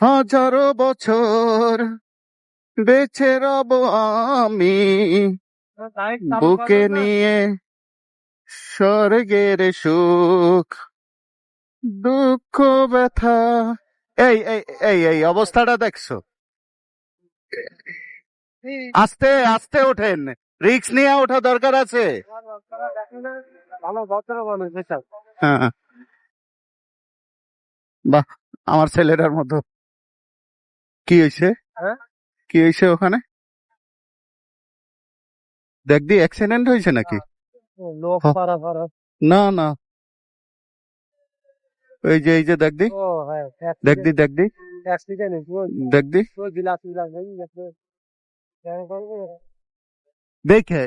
হাজারো বছর বেছে রব আমি বুকে নিয়ে স্বর্গের সুখ, দুঃখ, ব্যথা। এই এই এই অবস্থাটা দেখছ? আস্তে আস্তে ওঠেন। রিক্স নিয়ে ওঠা দরকার আছে। এসব হ্যাঁ। বাহ, আমার ছেলেটার মতো। কি হয়েছে? হ্যাঁ? কি হয়েছে ওখানে? দেখ দি অ্যাক্সিডেন্ট হয়েছে নাকি? হ্যাঁ। না না এই যে এই যে দেখ দি হ্যাঁ দেখ। দি দেখ দি দেখ দি দেখে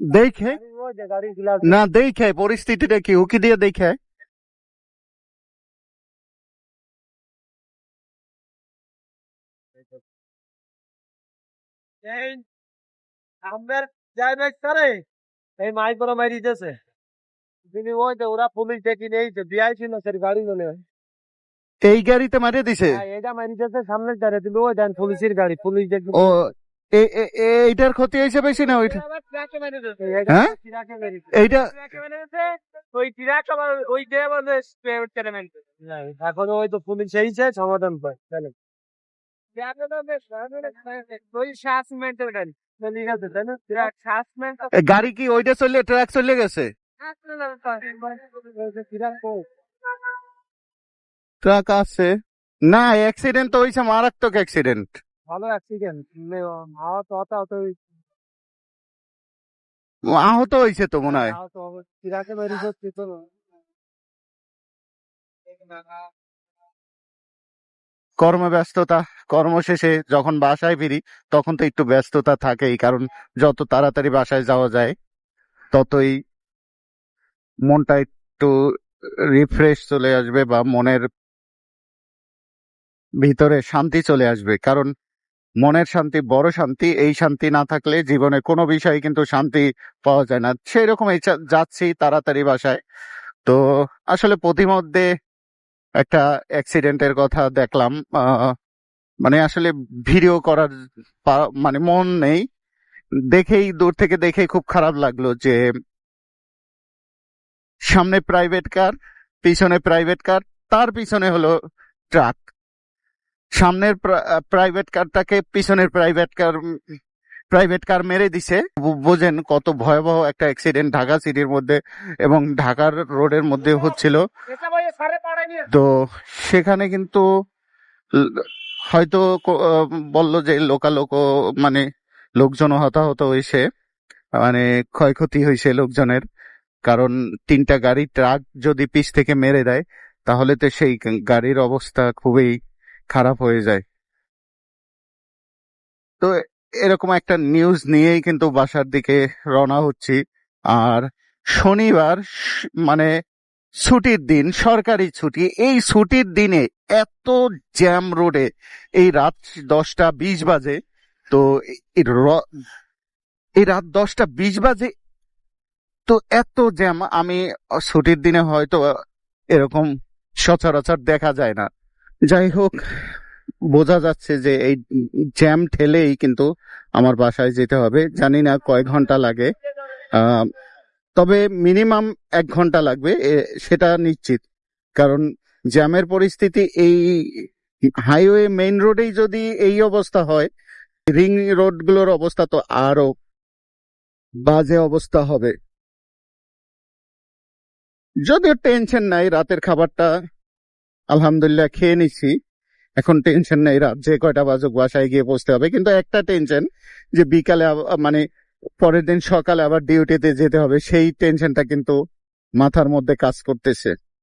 দেখে? না দেখে পরিস্থিতিটা কি? উকি দিয়ে দেখে। এই আমার যাইবে করে এই মাই পরে মারি দিতেছে। তিনি ওই যে ওরা পুলিশ দেখি নেই যে বিআই ছিল সে গাড়ি বলে এই গাড়িতে মারিয়ে দিছে? হ্যাঁ, এটা মারি দিতেছে সামনে দাঁড়িয়ে দিল ওই দেন পুলিশের গাড়ি পুলিশ দেখি ও এইটার ক্ষতি হয়েছে বেশি না ওইটা? হ্যাঁ? এইটা ওই ট্রাক আবার ওই এখন ওই তো পুলিশ এইছে সমাধান পায়। চলে গাড়ি ঠিক আছে তাই না? ট্রাক শাসমেন্ট এ, গাড়ি কি ওইটা চললে ট্রাক চলে গেছে? ট্রাক আছে। না অ্যাক্সিডেন্ট তো হয়েছে মারাত্মক অ্যাক্সিডেন্ট ভালো অ্যাক্সিডেন্ট আহত হতাহত আহত হয়েছে তো মনে হয় আহত ট্রাকে মেরে যাচ্ছে তো কর্মব্যস্ততা কর্মশেষে যখন বাসায় ফিরি তখন তো একটু ব্যস্ততা থাকেই কারণ যত তাড়াতাড়ি বাসায় যাওয়া যায় ততই মনটা একটু রিফ্রেশ চলে আসবে বা মনের ভিতরে শান্তি চলে আসবে। কারণ মনের শান্তি, বড় শান্তি, এই শান্তি না থাকলে জীবনে কোনো বিষয়ে কিন্তু শান্তি পাওয়া যায় না। সেই রকম যাচ্ছি তাড়াতাড়ি বাসায়। তো আসলে প্রতিমধ্যে একটা অ্যাক্সিডেন্টের কথা দেখলাম। মানে আসলে ভিডিও করার মানে মন নেই। দেখেই, দূর থেকে দেখে খুব খারাপ লাগল যে সামনে প্রাইভেট কার পিছনে প্রাইভেট কার তার পিছনে হলো ট্রাক সামনের প্রাইভেট কারটাকে পিছনের প্রাইভেট কার প্রাইভেট কার মেরে দিছে। বোঝেন কত ভয়াবহ একটা অ্যাক্সিডেন্ট ঢাকা সিটির মধ্যে এবং ঢাকার রোডের মধ্যে হচ্ছিল। তো সেখানে কিন্তু হয়তো বলল যে লোকালোক মানে লোকজন হতাহত হয়েছে। মানে ক্ষয়ক্ষতি হয়েছে লোকজনের। কারণ তিনটা গাড়ি ট্রাক যদি পিছ থেকে মেরে দেয়, তাহলে তো সেই গাড়ির অবস্থা খুবই খারাপ হয়ে যায়। তো এরকম একটা নিউজ নিয়েই কিন্তু বাসার দিকে রওনা হচ্ছি। আর শনিবার মানে ছুটির দিন, সরকারি ছুটি, এই ছুটির দিনে এত জ্যাম রোডে এই রাত দশটা বিশ বাজে, তো এই রাত দশটা বিশ বাজে, তো এত জ্যাম আমি ছুটির দিনে হয়তো এরকম সচরাচর দেখা যায় না। যাই হোক বোঝা যাচ্ছে যে এই জ্যাম ঠেলেই কিন্তু আমার বাসায় যেতে হবে। জানি না কয় ঘণ্টা লাগে। তবে মিনিমাম এক ঘণ্টা লাগবে সেটা নিশ্চিত। কারণ জ্যামের পরিস্থিতি এই হাইওয়ে মেইন রোডেই যদি এই অবস্থা হয়, রিং রোডগুলোর অবস্থা তো আরও বাজে অবস্থা হবে। যদিও টেনশন নাই, রাতের খাবারটা আলহামদুলিল্লাহ, খেয়ে নিচ্ছি। এখন টেনশন নেই, রাত যে কয়টা বাজুক, বাসায় গিয়ে পৌঁছতে হবে। কিন্তু একটা টেনশন যে বিকালে মানে পরের দিন সকালে আবার ডিউটিতে যেতে হবে, সেই টেনশনটা কিন্তু মাথার মধ্যে কাজ করতেছে।